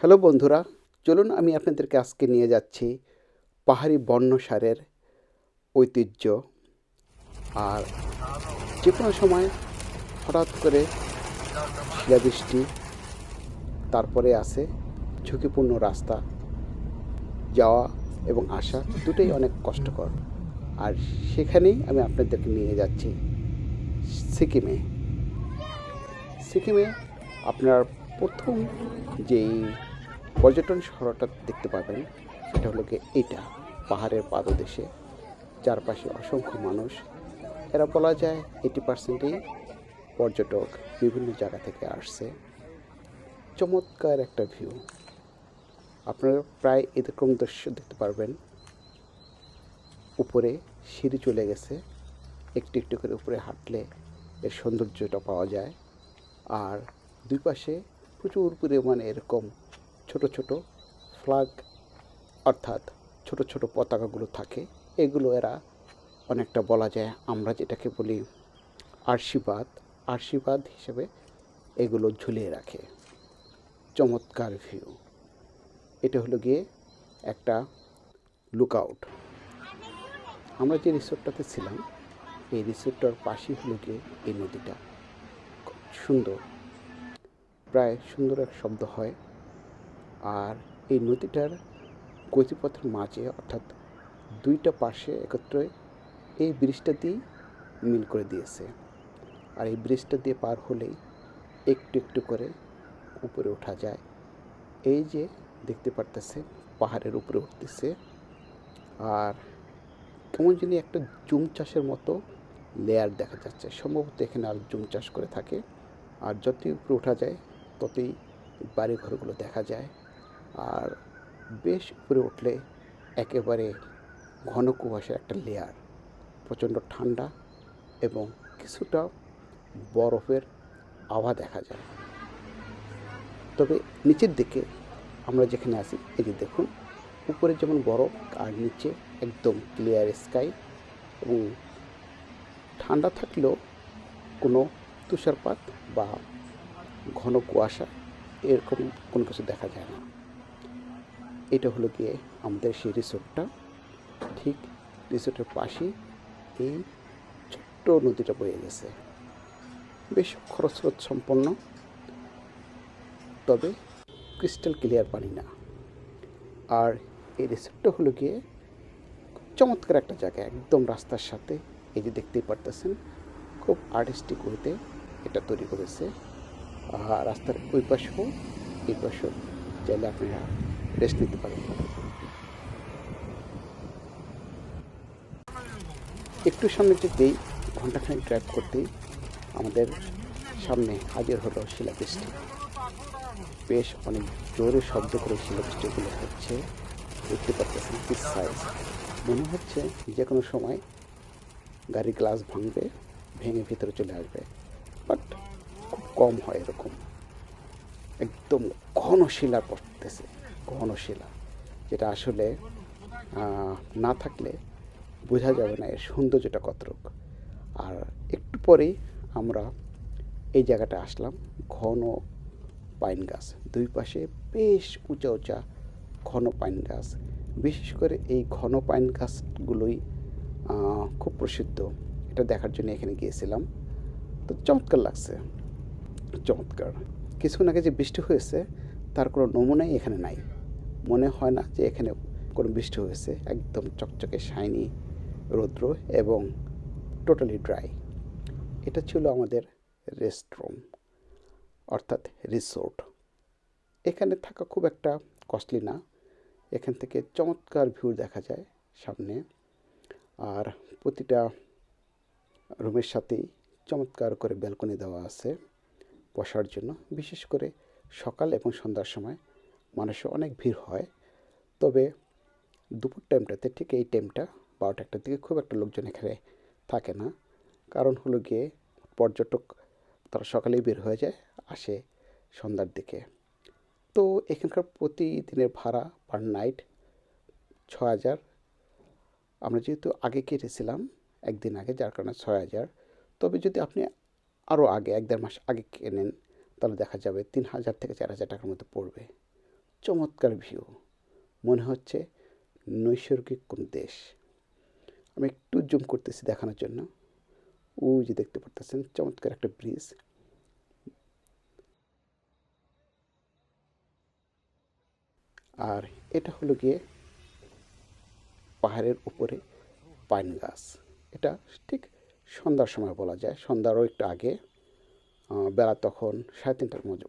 Hello বন্ধুরা, চলুন আমি আপনাদেরকে আজকে নিয়ে যাচ্ছি পাহাড়ি বর্ণসারের ঐতিহ্য। আর যে কোনো সময় হঠাৎ করে শিলাবৃষ্টি, তারপরে আসে ঝুঁকিপূর্ণ রাস্তা, যাওয়া এবং আসা দুটোই অনেক কষ্টকর। আর সেখানেই আমি আপনাদেরকে নিয়ে যাচ্ছি সিকিমে। সিকিমে আপনার প্রথম যেই পর্যটন শহরটা দেখতে পাবেন। সেটা হলো এটা, পাহাড়ের পাদদেশে। চারপাশে অসংখ্য মানুষ। এরা বলা যায় এইটি পার্সেন্টই পর্যটক বিভিন্ন জায়গা থেকে আসছে। চমৎকার একটা ভিউ আপনারা প্রায় এরকম দৃশ্য দেখতে পারবেন। উপরে সিঁড়ি চলে গেছে। একটু একটু করে উপরে হাঁটলে এর সৌন্দর্যটা পাওয়া যায়। আর দুই পাশে প্রচুর পরিমাণে এরকম ছোট ছোট ফ্ল্যাগ অর্থাৎ ছোট ছোট পতাকাগুলো থাকে। এগুলো এরা অনেকটা বলা যায়, আমরা যেটাকে বলি আশীর্বাদ আশীর্বাদ হিসেবে এগুলো ঝুলিয়ে রাখে। চমৎকার ভিউ এটা হলো গিয়ে একটা লুকআউট আমরা যে রিসোর্টটাতে ছিলাম, এই রিসোর্টটার পাশেই হলো গিয়ে এই নদীটা। সুন্দর। প্রায় সুন্দর এক শব্দ হয়। আর এই নদীটার গতিপথের মাঝে অর্থাৎ দুইটা পাশে একত্রে এই ব্রিজটা দিয়েই মিল করে দিয়েছে। আর এই ব্রিজটা দিয়ে পার হলেই একটু একটু করে উপরে ওঠা যায়। এই যে দেখতে পারতেছে পাহাড়ের উপরে উঠতেছে। আর কেমন জানি একটা জুম চাষের মতো লেয়ার দেখা যাচ্ছে। সম্ভবত এখানে আর জুম চাষ করে থাকে। আর যতই উপরে ওঠা যায়, ততই বাড়ি ঘরগুলো দেখা যায়। আর বেশ উপরে উঠলে একেবারে ঘন কুয়াশার একটা লেয়ার প্রচণ্ড ঠান্ডা এবং কিছুটা বরফের আভা দেখা যায়। তবে নিচের দিকে আমরা যেখানে আছি, এই দেখুন, উপরে যেমন বরফ, আর নিচে একদম ক্লিয়ার স্কাই এবং ঠান্ডা থাকলেও কোনো তুষারপাত বা ঘন কুয়াশা এরকম কোনো কিছু দেখা যায় না। এটা হলো গিয়ে আমাদের সেই রিসোর্টটা। ঠিক রিসোর্টের পাশেই এই ছোট্ট নদীটা বয়ে গেছে। বেশ খরস্রোত সম্পন্ন তবে ক্রিস্টাল ক্লিয়ার পানি না। আর এই রিসোর্টটা হলো গিয়ে চমৎকার একটা জায়গা, একদম রাস্তার সাথে। এই যে দেখতেই পারতেছেন, খুব আর্টিস্টিক ওয়েতে এটা তৈরি করেছে। আর রাস্তার ওই পাশেও এই পাশেও চাইলে আপনারা রেস্ট নিতে পারেন একটু সামনে যেতেই ঘন্টাখানেক ড্রাইভ করতেই আমাদের সামনে হাজির হলো শিলাবৃষ্টি। বেশ অনেক জোরে শব্দ করে শিলাবৃষ্টিগুলো হচ্ছে, দেখতে পাচ্ছেন কি সাইজ মনে হচ্ছে যে কোনো সময় গাড়ি গ্লাস ভাঙবে, ভেঙে ভিতরে চলে আসবে বাট খুব কম হয় এরকম। একদম ঘন শিলা পড়তেছে। ঘন শিলা যেটা আসলে না থাকলে বোঝা যাবে না এর সৌন্দর্যটা কতটুক। আর একটু পরেই আমরা এই জায়গাটা আসলাম, ঘন পাইন গাছ। দুই পাশে বেশ উঁচা উঁচা ঘন পাইন গাছ। বিশেষ করে এই ঘন পাইন গাছগুলোই খুব প্রসিদ্ধ। এটা দেখার জন্য এখানে গিয়েছিলাম। তো চমৎকার লাগছে। চমৎকার। কিছুক্ষণ আগে যে বৃষ্টি হয়েছে, তার কোনো নমুনাই এখানে নাই। মনে হয় না যে এখানে কোনো বৃষ্টি হয়েছে, একদম চকচকে শাইনি রৌদ্র এবং টোটালি ড্রাই এটা ছিল আমাদের রেস্টরুম অর্থাৎ রিসোর্ট এখানে থাকা খুব একটা কস্টলি না। এখান থেকে চমৎকার ভিউ দেখা যায় সামনে। আর প্রতিটা রুমের সাথেই চমৎকার করে ব্যালকনি দেওয়া আছে বসার জন্য, বিশেষ করে সকাল এবং সন্ধ্যার সময়। মানুষের অনেক ভিড় হয়। তবে দুপুর টাইমটাতে ঠিক এই টাইমটা বারোটা একটার দিকে খুব একটা লোকজন এখানে থাকে না। কারণ হলো গিয়ে পর্যটক তারা সকালেই বের হয়ে যায়, আসে সন্ধ্যার দিকে। তো এখানকার প্রতিদিনের ভাড়া পার নাইট ছ হাজার। আমরা যেহেতু আগে কেটেছিলাম একদিন আগে, যার কারণে ছয় হাজার। তবে যদি আপনি আরও আগে, এক দেড় মাস আগে কেনেন, তাহলে দেখা যাবে তিন হাজার থেকে চার হাজার টাকার মতো পড়বে। চমৎকার ভিউ মনে হচ্ছে নৈসর্গিক কোন দেশ। আমি একটু জুম করতেছি দেখানোর জন্য। ওই যে দেখতে পারতেছেন, চমৎকার একটা ব্রিজ আর এটা হলো গিয়ে পাহাড়ের উপরে পাইন গাছ। এটা ঠিক সন্ধ্যার সময় বলা যায়। সন্ধ্যারও একটু আগে বেলা তখন সাড়ে তিনটার মতো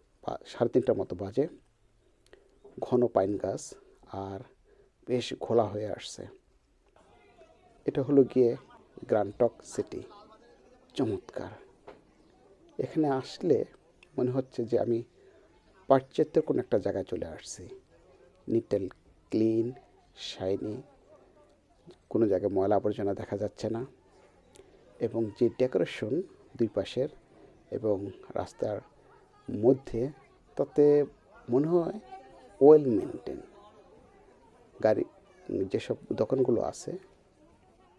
সাড়ে তিনটার মতো বাজে। ঘন পাইন গাছ আর বেশ ঘোলা হয়ে আসছে। এটা হলো গিয়ে গ্রান্টক সিটি। চমৎকার। এখানে আসলে মনে হচ্ছে যে আমি পাশ্চাত্যের কোনো একটা জায়গায় চলে আসছি। নিট অ্যান্ড ক্লিন শাইনি কোনো জায়গায় ময়লা আবর্জনা দেখা যাচ্ছে না এবং যে ডেকোরেশন দুই পাশের এবং রাস্তার মধ্যে, তাতে মনে হয় ওয়েল মেনটেন গাড়ি, যেসব দোকানগুলো আছে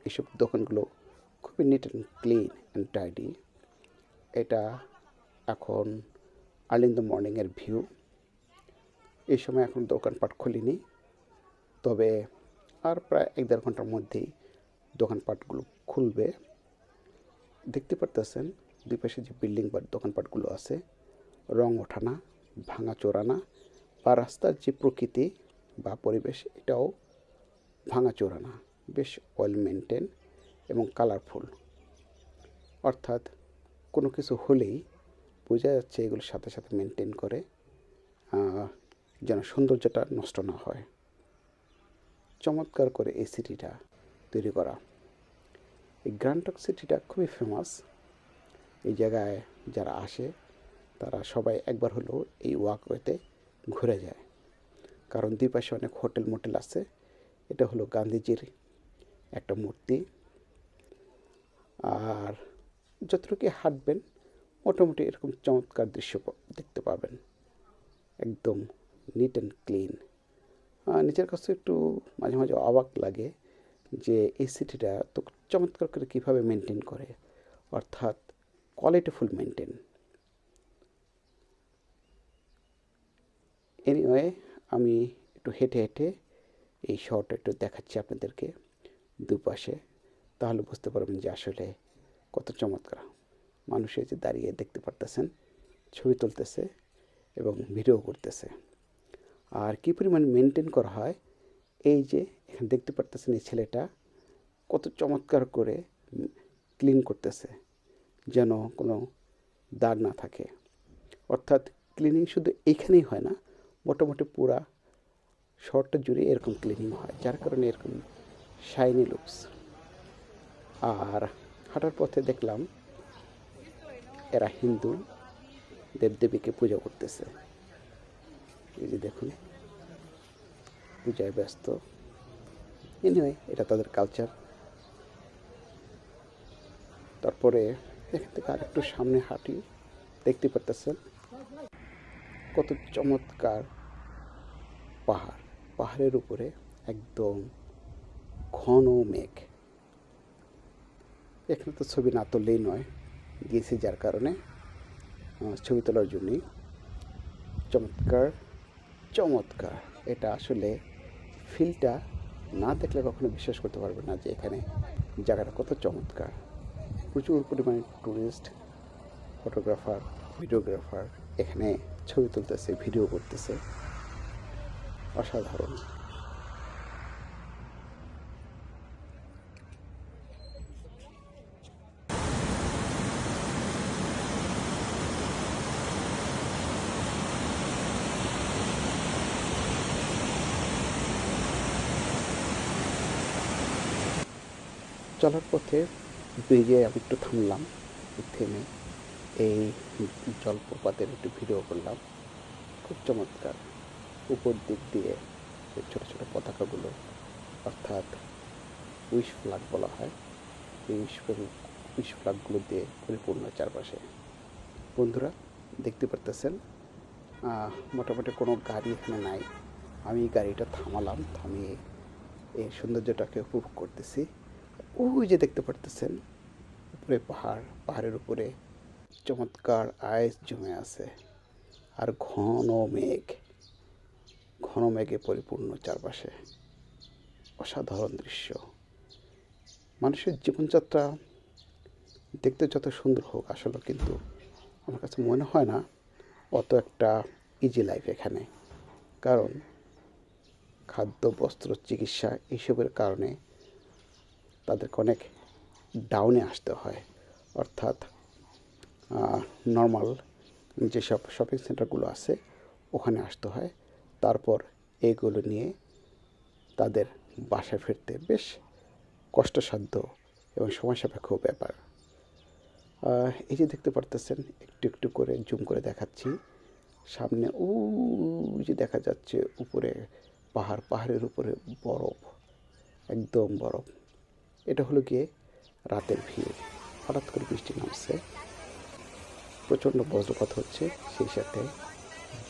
এইসব দোকানগুলো খুবই neat and clean and tidy এটা এখন আর্লি ইন দ্য মর্নিংয়ের ভিউ এই সময় এখন দোকানপাট খুলিনি, তবে আর প্রায় এক দেড় ঘণ্টার মধ্যেই দোকানপাটগুলো খুলবে। দেখতে পারতেছেন, দুই পাশে যে বিল্ডিং বা দোকানপাটগুলো আছে, রং ওঠানা ভাঙা চোরানা বা রাস্তার যে প্রকৃতি বা পরিবেশ, এটাও ভাঙা চোরানা বেশ ওয়েল মেনটেন এবং কালারফুল অর্থাৎ কোনো কিছু হলেই বোঝা যাচ্ছে এগুলোর সাথে সাথে মেনটেন করে যেন সৌন্দর্যটা নষ্ট না হয়। চমৎকার করে এই সিটিটা তৈরি করা। এই গ্রান্টক সিটিটা খুবই ফেমাস এই জায়গায় যারা আসে, তারা সবাই একবার হলেও এই ওয়াকওয়েতে ঘুরে যায়। কারণ দুই পাশে অনেক হোটেল মোটেল আছে। এটা হলো গান্ধীজির একটা মূর্তি। আর যতটুকু হাঁটবেন, মোটামুটি এরকম চমৎকার দৃশ্য দেখতে পাবেন। একদম নিট অ্যান্ড ক্লিন নিজের কাছে একটু মাঝে মাঝে অবাক লাগে যে এই সিটিটা তো চমৎকার করে কীভাবে মেনটেন করে। অর্থাৎ কোয়ালিটিফুল মেনটেন এনিওয়ে আমি একটু হেঁটে হেঁটে এই শহরটা একটু দেখাচ্ছি আপনাদেরকে দুপাশে। তাহলে বুঝতে পারবেন যে আসলে কত চমৎকার। মানুষ এই যে দাঁড়িয়ে দেখতে পারতেছেন, ছবি তুলতেছে এবং ভিডিও করতেছে। আর কী পরিমাণ মেনটেন করা হয়, এই যে এখানে দেখতে পারতেছেন এই ছেলেটা কত চমৎকার করে ক্লিন করতেছে, যেন কোনো দাগ না থাকে। অর্থাৎ ক্লিনিং শুধু এইখানেই হয় না মোটামুটি পুরা শহরটা জুড়ে এরকম ক্লিনিং হয়, যার কারণে এরকম শাইনি লুকস আর হাঁটার পথে দেখলাম এরা হিন্দু, দেবদেবীকে পূজা করতেছে। এই যে দেখুন, পূজায় ব্যস্ত। এনিওয়ে এটা তাদের কালচার তারপরে এখান থেকে আর একটু সামনে হাঁটি, দেখতে পারতেছেন কত চমৎকার পাহাড়। পাহাড়ের উপরে একদম ঘন মেঘ। এখানে তো ছবি না তুললেই নয়, গিয়েছি যার কারণে। ছবি তোলার জন্যই। চমৎকার চমৎকার। এটা আসলে ফিলটা না দেখলে কখনো বিশ্বাস করতে পারবে না যে এখানে জায়গাটা কত চমৎকার। প্রচুর পরিমাণে টুরিস্ট, ফটোগ্রাফার, ভিডিওগ্রাফার এখানে ছবি তুলতেছে ভিডিও করতেছে। অসাধারণ। চলার পথে ব্রিজে আমি একটু থামলাম থেমে। এই জলপ্রপাতের একটু ভিডিও করলাম। খুব চমৎকার। উপর দিক দিয়ে ছোটো ছোটো পতাকাগুলো, অর্থাৎ উইশ ফ্ল্যাগ বলা হয়, এই উইশ উইশ ফ্ল্যাগগুলো দিয়ে পরিপূর্ণ চারপাশে। বন্ধুরা, দেখতে পারতেছেন মোটামুটি কোনো গাড়ি এখানে নাই। আমি গাড়িটা থামালাম, থামিয়ে এই সৌন্দর্যটাকে উপভোগ করতেছি। ওই যে দেখতে পারতেছেন, উপরে পাহাড়, পাহাড়ের উপরে চমৎকার আইস জমে আছে আর ঘন মেঘ, ঘন মেঘে পরিপূর্ণ চারপাশে অসাধারণ দৃশ্য। মানুষের জীবনযাত্রা দেখতে যত সুন্দর হোক, আসলে কিন্তু আমার কাছে মনে হয় না অত একটা ইজি লাইফ এখানে। কারণ খাদ্য, বস্ত্র, চিকিৎসা এইসবের কারণে তাদেরকে অনেক ডাউনে আসতে হয়। অর্থাৎ নর্মাল যেসব শপিং সেন্টারগুলো আছে, ওখানে আসতে হয়। তারপর এইগুলো নিয়ে তাদের বাসায় ফিরতে বেশ কষ্টসাধ্য এবং সময় সাপেক্ষ ব্যাপার এই যে দেখতে পারতেছেন, একটু একটু করে জুম করে দেখাচ্ছি। সামনে ও যে দেখা যাচ্ছে, উপরে পাহাড়, পাহাড়ের উপরে বরফ, একদম বরফ। এটা হলো গিয়ে রাতের ভিড়। হঠাৎ করে বৃষ্টি নামছে। প্রচণ্ড বজ্রপাত হচ্ছে সেই সাথে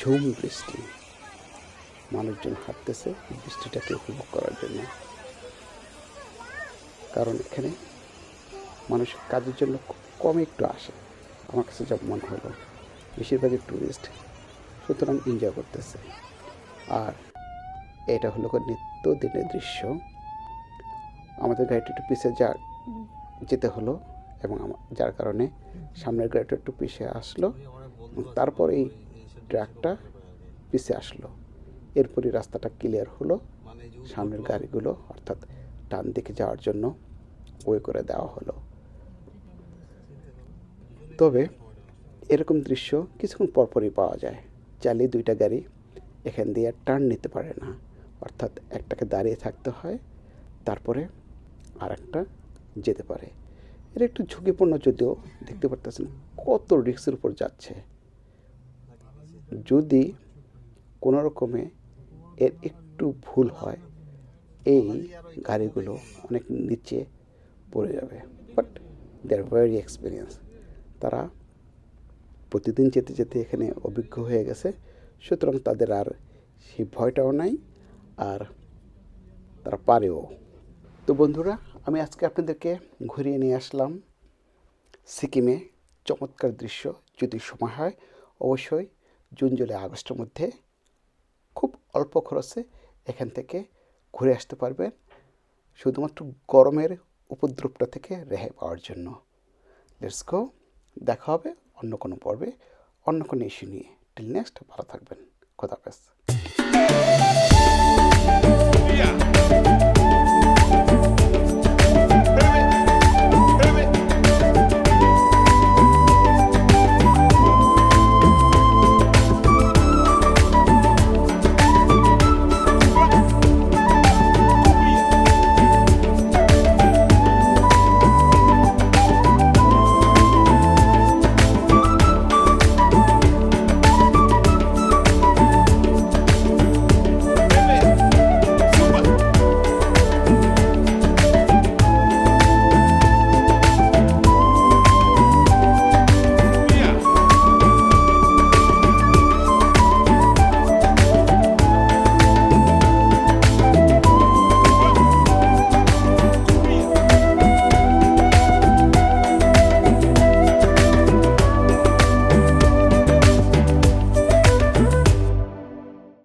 ঝুম বৃষ্টি। মানুষজন হাঁটতেছে বৃষ্টিটাকে উপভোগ করার জন্য। কারণ এখানে মানুষ কাজের জন্য খুব কম একটু আসে। আমার কাছে যা মনে হলো বেশিরভাগই ট্যুরিস্ট সুতরাং এনজয় করতেছে। আর এটা হলো নিত্য দিনের দৃশ্য। আমাদের গাড়িটা একটু পিছিয়ে যা যেতে হলো। এবং যার কারণে সামনের গাড়িটা একটু পিছিয়ে আসলো তারপর এই ট্র্যাকটা পিছিয়ে আসলো। এরপরই রাস্তাটা ক্লিয়ার হলো। সামনের গাড়িগুলো অর্থাৎ ডান দিকে যাওয়ার জন্য ওয়ে করে দেওয়া হলো। তবে এরকম দৃশ্য কিছুক্ষণ পরপরই পাওয়া যায়। চালিয়ে দুইটা গাড়ি এখান দিয়ে টার্ন নিতে পারে না। অর্থাৎ একটাকে দাঁড়িয়ে থাকতে হয়, তারপরে আর একটা যেতে পারে। এটা একটু ঝুঁকিপূর্ণ যদিও দেখতে পারতেছেন কত রিক্সের উপর যাচ্ছে। যদি কোনো রকমে এর একটু ভুল হয়, এই গাড়িগুলো অনেক নিচে পড়ে যাবে। But they are very experience তারা প্রতিদিন যেতে যেতে এখানে অভিজ্ঞ হয়ে গেছে। সুতরাং তাদের আর সেই ভয়টাও নাই, আর তারা পারেও। তো বন্ধুরা আমি আজকে আপনাদেরকে ঘুরিয়ে নিয়ে আসলাম সিকিমে চমৎকার দৃশ্য যদি সময় হয়, অবশ্যই জুন, জুলাই, আগস্টের মধ্যে খুব অল্প খরচে এখান থেকে ঘুরে আসতে পারবেন। শুধুমাত্র গরমের উপদ্রবটা থেকে রেহাই পাওয়ার জন্য। লেটস গো দেখা হবে অন্য কোনো পর্বে। অন্য কোনো ইস্যু নিয়ে। টিল নেক্সট ভালো থাকবেন। খোদাফেজ